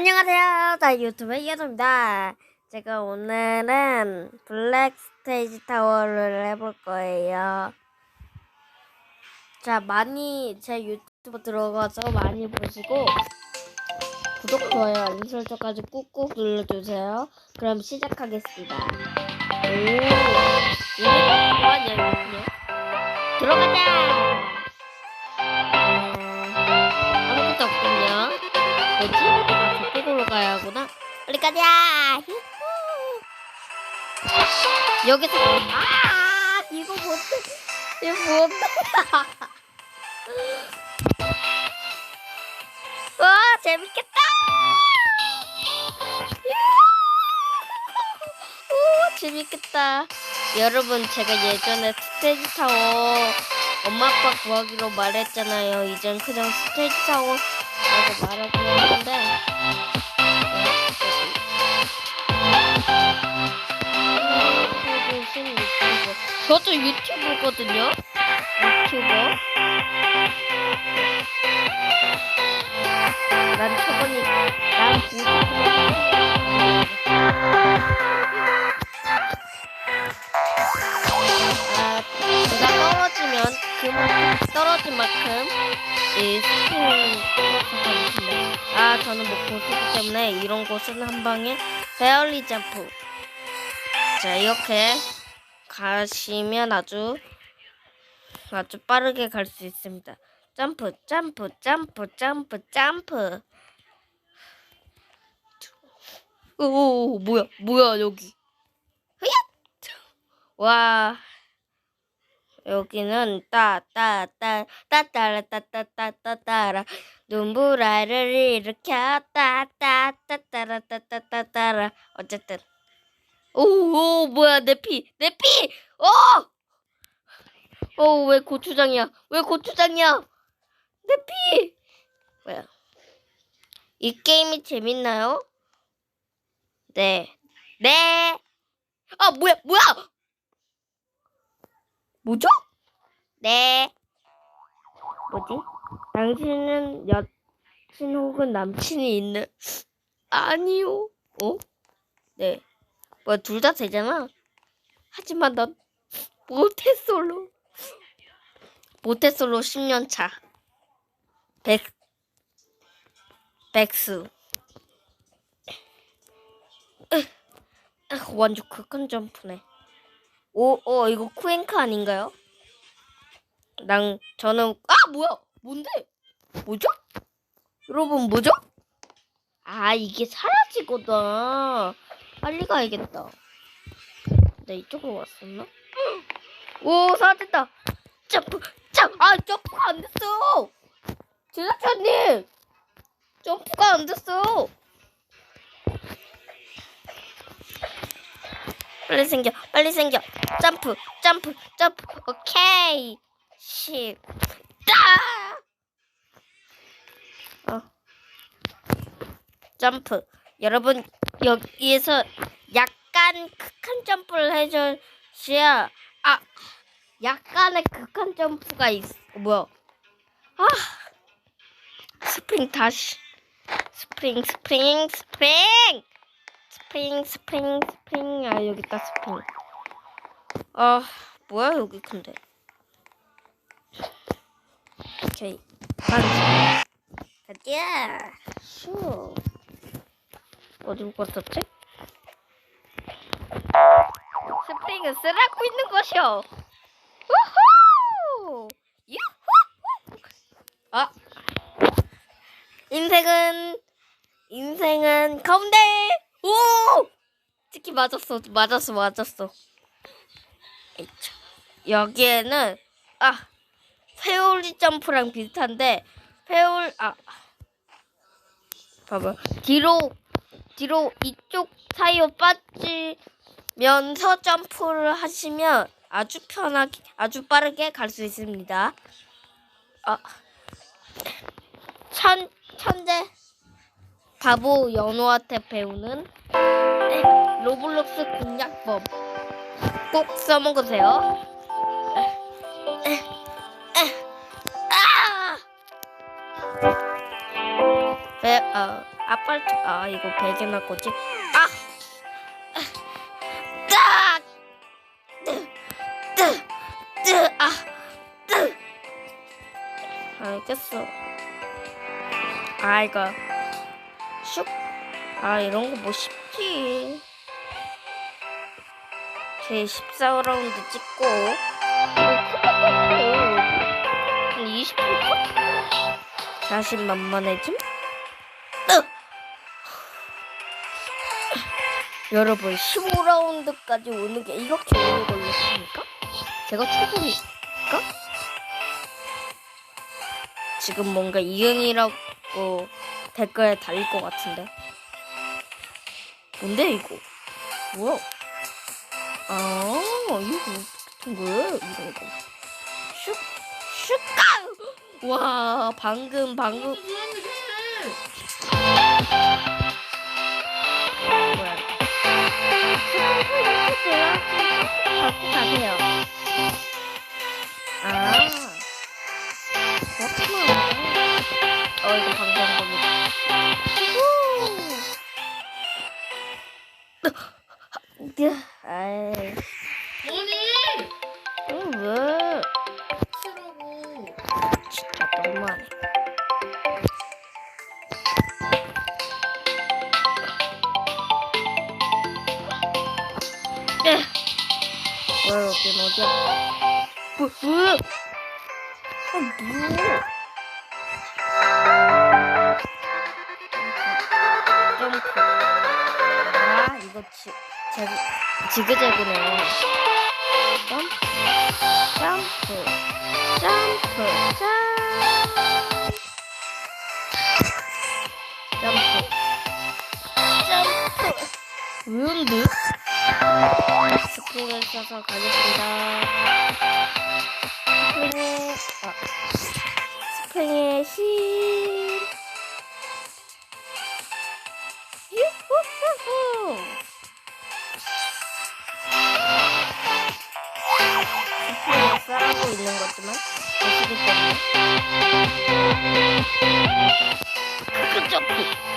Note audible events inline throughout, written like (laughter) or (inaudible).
안녕하세요. 나 유튜브 이현우입니다. 제가 오늘은 블랙 스테이지 타워를 해볼 거예요. 자, 많이 제 유튜브 들어가서 많이 보시고 구독, 좋아요, 알림 설정까지 꾹꾹 눌러주세요. 그럼 시작하겠습니다. 오, 이게 뭐하냐, 이거. 들어가자! 음, 아무것도 없군요. 뭐지? 저쪽으로 가야 하구나. 빨리 가자! 휴후. 여기서, 아! 이거 뭔데? 이거 뭔데? (laughs) 와, 재밌겠다! (laughs) 오, 재밌겠다. 여러분, 제가 예전에 스테이지 타워 엄마 아빠 구하기로 말했잖아요. 이젠 그냥 스테이지 타워 라고 말하긴 했는데 저도 유튜브거든요. 유튜버. 난 초보니 난 아, 비가 떨어지면 그만큼 떨어진 만큼 이 스프링 떨어지거든요. 아, 저는 뭐 고수기 때문에 이런 곳은 한 방에 페어리 점프. 자, 이렇게 가시면 아주 아주 빠르게 갈 수 있습니다. 점프, 점프, 점프, 점프, 점프. 오, 뭐야, 뭐야 여기. 와. 여기는 따 따 따 따따라 따따따따따라 눈보라를 일으켜 따따 따따라 따따따따라 어쨌든 오오 뭐야 내 피 내 피! 어! 어왜 고추장이야 왜 고추장이야 내 피! 뭐야 이 게임이 재밌나요? 네 네! 아 뭐야 뭐야 뭐죠? 네. 뭐지? 당신은 여친 혹은 남친이 있는 아니요. 어? 네. 뭐 둘 다 되잖아. 하지만 난 모태솔로. 모태솔로 10년 차. 백 백수. 완전 극한 점프네. 오, 어, 이거 쿠엔카 아닌가요? 난, 저는, 아, 뭐야? 뭔데? 뭐죠? 여러분, 뭐죠? 아, 이게 사라지거든. 빨리 가야겠다. 나 이쪽으로 왔었나? 오, 사라졌다. 점프, 점, 아, 점프가 안 됐어. 제작자님! 점프가 안 됐어. 빨리 생겨, 빨리 생겨. 점프, 점프, 점프. 오케이. 10. 아! 어. 점프. 여러분, 여기에서 약간 극한 점프를 해줘야, 아, 약간의 극한 점프가 있, 뭐야. 아, 스프링 다시. 스프링, 스프링, 스프링! 스프링 스프링 스프링. 아 여기 있다 스프링. 아 뭐야 여기 근데. 오케이. 가자 가자 슈. 어디로 갔었지? 스프링은 쓰라고 있는 것이오. 우후! 유후! 아. 인생은 인생은 가운데 오! 치킨 맞았어, 맞았어, 맞았어. 여기에는 아 페올리 점프랑 비슷한데 페올 아 봐봐 뒤로 뒤로 이쪽 사이로 빠지면서 점프를 하시면 아주 편하게 아주 빠르게 갈 수 있습니다. 아 천, 천재 바보 연호한테 배우는 로블록스 공략법 꼭 써먹으세요. 아! 배, 아, 아빨, 아, 이거 베개 날 거지? 아! 아, 뜨! 알겠어. 아, 이거. 슉. 아, 이런 거 뭐 쉽지. 제 14라운드 찍고. 한 20분 컷? 자신만만해짐? 뜨! 여러분 15라운드까지 오는 게 이렇게 오래 걸렸습니까? 제가 초보니까? 지금 뭔가 이응이라고 댓글에 달릴 것 같은데 뭔데 이거? 뭐야? 아 이거 거야? 이런 거 슉! 슉! 와 방금 방금 뭐야? 갖고 가세요. 아. 어, 이거 방금 뭐야, 여긴 어디야? 뭐? 아, 뭐야? 아, 이거 지, 제, 지그재그네. 점프, 점프, 점프, 점프. 점프. 점프. 왜인데? 스프링을 써서 가겠습니다. 스프링의, 아, 스프링의 힘. 유후후후. 스프링을 싸고 있는 거지만, 어떻기 때문에. 그 점프.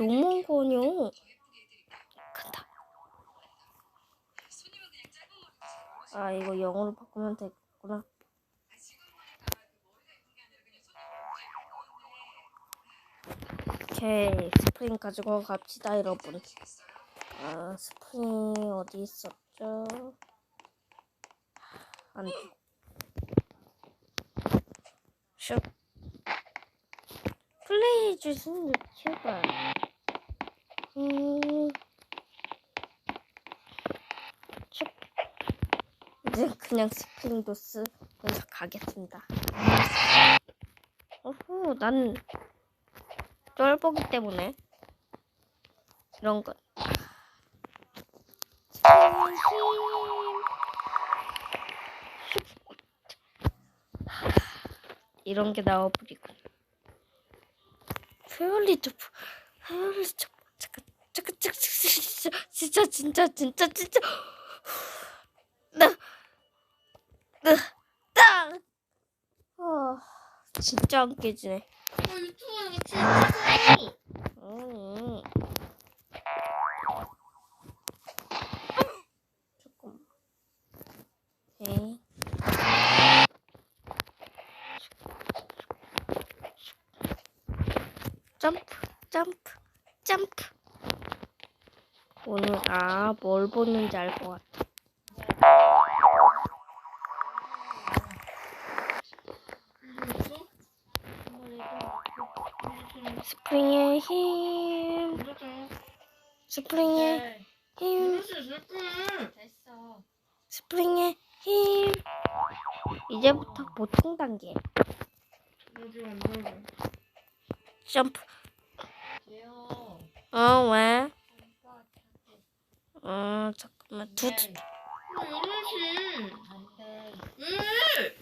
너무한 거 아니야? 간다. 아 이거 영어로 바꾸면 되겠구나. 오케이 스프링 가지고 갑시다 여러분. 아 스프링 어디 있었죠? 안. 플레이 주세요 제발. 음. 슉. 이제 그냥 스프링도 쓰면서 가겠습니다. 어후, 난 쫄보기 때문에 이런 힘. 이런 게 나와버리고. 페어리 점프, 페어리 점프. 진짜, 진짜, 진짜, 진짜, 진짜. 나, 나, 딱. 아, 진짜 안 깨지네. 어, 음. 조금. 점프, 점프, 점프. 오늘 아뭘 보는지 알 것 같아. 스프링의 힘, 스프링의 힘. 스프링의 힘. 이제부터 보통 단계. 점프. 어, 왜? 어, 잠깐만. 두, 이러지? 왜?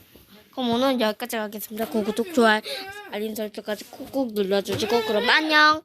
그럼 오늘 여기까지 하겠습니다. 구독, 좋아요, 알림 설정까지 꾹꾹 눌러주시고, 그럼 안녕!